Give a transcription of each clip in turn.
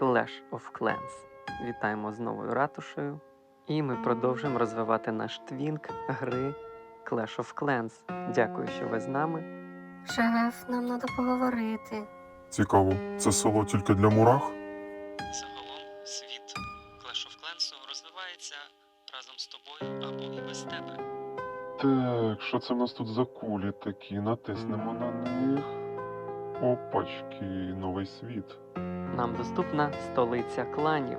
Clash of Clans. Вітаємо з новою ратушею. І ми продовжуємо розвивати наш твінк гри Clash of Clans. Дякую, що ви з нами. Шеф, нам треба поговорити. Цікаво, це село тільки для мурах? Загалом світ Clash of Clans розвивається разом з тобою або і без тебе. Так, що це в нас тут за кулі такі? Натиснемо на них. Опачки, новий світ. Нам доступна столиця кланів.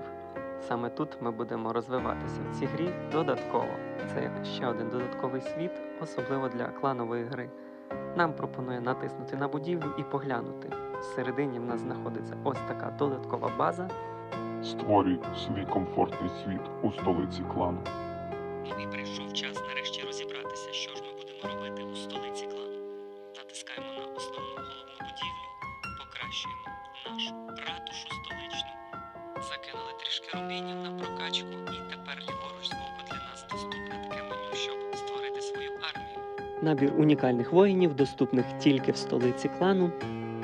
Саме тут ми будемо розвиватися в цій грі додатково. Це як ще один додатковий світ, особливо для кланової гри. Нам пропонує натиснути на будівлю і поглянути. Всередині в нас знаходиться ось така додаткова база. Створюй свій комфортний світ у столиці клану. І прийшов час трішки рубінів на прокачку, і тепер ліворуч збоку для нас доступне таке меню, щоб створити свою армію. Набір унікальних воїнів доступних тільки в столиці клану.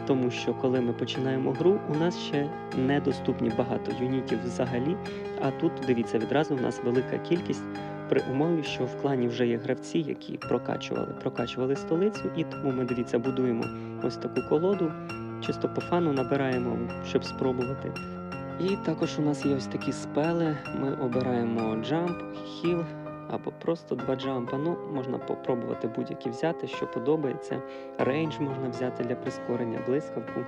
Тому що коли ми починаємо гру, у нас ще недоступні багато юнітів взагалі. А тут дивіться відразу, у нас велика кількість при умові, що в клані вже є гравці, які прокачували, прокачували столицю, і тому ми дивіться, будуємо ось таку колоду, чисто по фану набираємо, щоб спробувати. І також у нас є ось такі спели. Ми обираємо джамп, хіл або просто два джампа. Ну, можна попробувати будь-які взяти, що подобається. Рейндж можна взяти для прискорення, блискавку.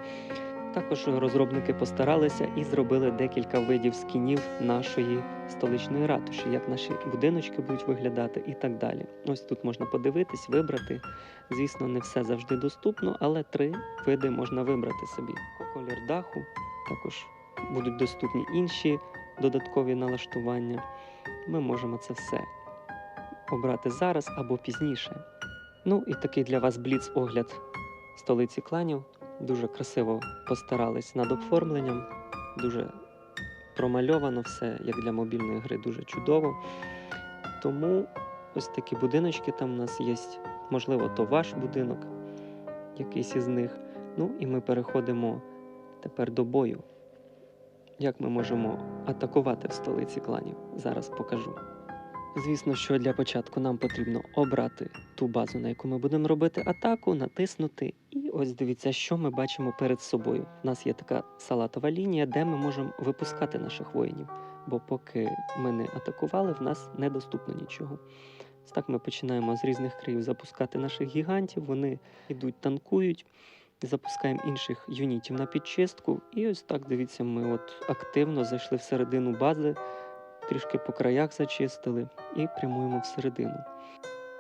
Також розробники постаралися і зробили декілька видів скінів нашої столичної ратуші, як наші будиночки будуть виглядати і так далі. Ось тут можна подивитись, вибрати. Звісно, не все завжди доступно, але три види можна вибрати собі. Колір даху, також будуть доступні інші додаткові налаштування. Ми можемо це все обрати зараз або пізніше. Ну і такий для вас бліц-огляд столиці кланів. Дуже красиво постарались над оформленням, дуже промальовано все, як для мобільної гри, дуже чудово. Тому ось такі будиночки там у нас є. Можливо, то ваш будинок, якийсь із них. Ну і ми переходимо тепер до бою. Як ми можемо атакувати в столиці кланів? Зараз покажу. Звісно, що для початку нам потрібно обрати ту базу, на яку ми будемо робити атаку, натиснути. І ось дивіться, що ми бачимо перед собою. У нас є така салатова лінія, де ми можемо випускати наших воїнів. Бо поки ми не атакували, в нас недоступно нічого. Ось так ми починаємо з різних країв запускати наших гігантів. Вони йдуть, танкують. Запускаємо інших юнітів на підчистку. І ось так дивіться, ми от активно зайшли всередину бази трішки по краях зачистили і прямуємо всередину.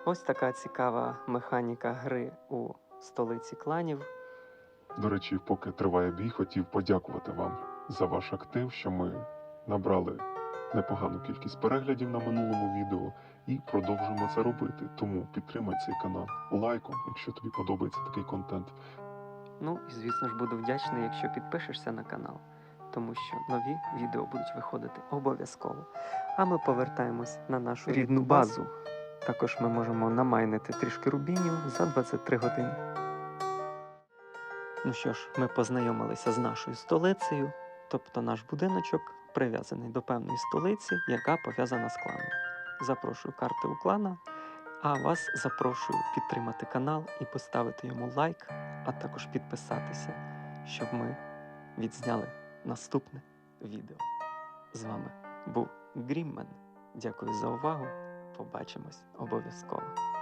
Ось така цікава механіка гри у столиці кланів. До речі, поки триває бій, хотів подякувати вам за ваш актив, що ми набрали непогану кількість переглядів на минулому відео і продовжуємо це робити. Тому підтримай цей канал лайком, якщо тобі подобається такий контент. Ну і звісно ж буду вдячний, якщо підпишешся на канал, тому що нові відео будуть виходити обов'язково. А ми повертаємось на нашу рідну базу. Також ми можемо намайнити трішки рубінів за 23 години. Ну що ж, ми познайомилися з нашою столицею, тобто наш будиночок прив'язаний до певної столиці, яка пов'язана з кланом. Запрошую карти у клана, а вас запрошую підтримати канал і поставити йому лайк, а також підписатися, щоб ми відзняли наступне відео. З вами був Гріммен. Дякую за увагу. Побачимось обов'язково.